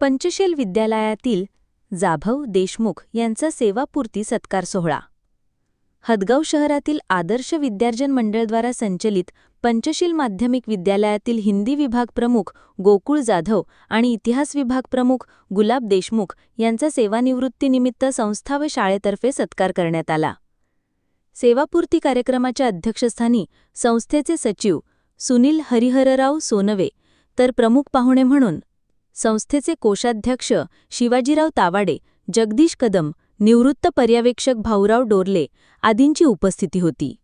पंचशील विद्यालयातील जाभव देशमुख यांचा सेवापूर्ती सत्कार सोहळा. हदगाव शहरातील आदर्श विद्यार्जन मंडळद्वारा संचलित पंचशील माध्यमिक विद्यालयातील हिंदी विभाग प्रमुख गोकुळ जाधव आणि इतिहास विभाग प्रमुख गुलाब देशमुख यांचा सेवानिवृत्तीनिमित्त संस्था व शाळेतर्फे सत्कार करण्यात आला. सेवापूर्ती कार्यक्रमाच्या अध्यक्षस्थानी संस्थेचे सचिव सुनील हरिहरराव सोनवे तर प्रमुख पाहुणे म्हणून संस्थेचे कोषाध्यक्ष शिवाजीराव तावाडे जगदीश कदम निवृत्त पर्यवेक्षक भाऊराव डोरले आदींची उपस्थिती होती.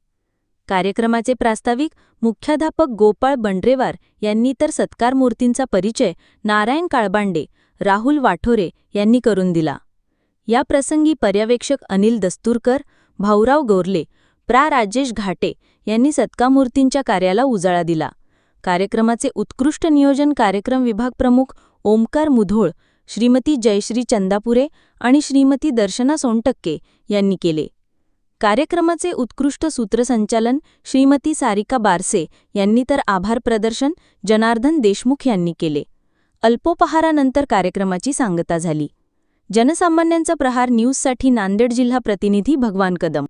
कार्यक्रमाचे प्रास्ताविक मुख्याध्यापक गोपाळ बंड्रेवार यांनी तर सत्कार मूर्तींचा परिचय नारायण काळबांडे राहुल वाठोरे यांनी करून दिला. या प्रसंगी पर्यवेक्षक अनिल दस्तूरकर भाऊराव गोरले प्रा. राजेश घाटे यांनी सत्कामूर्तींच्या कार्याला उजाळा दिला. कार्यक्रमाचे उत्कृष्ट नियोजन कार्यक्रम विभाग प्रमुख ओमकार मुधोळ श्रीमती जयश्री चंदापुरे आणि श्रीमती दर्शना सोनटक्के यांनी केले. कार्यक्रमाचे उत्कृष्ट सूत्रसंचालन श्रीमती सारिका बारसे यांनी तर आभार प्रदर्शन जनार्दन देशमुख यांनी केले. अल्पोपहारानंतर कार्यक्रमाची सांगता झाली. जनसामान्यांचा प्रहार न्यूजसाठी नांदेड जिल्हा प्रतिनिधी भगवान कदम.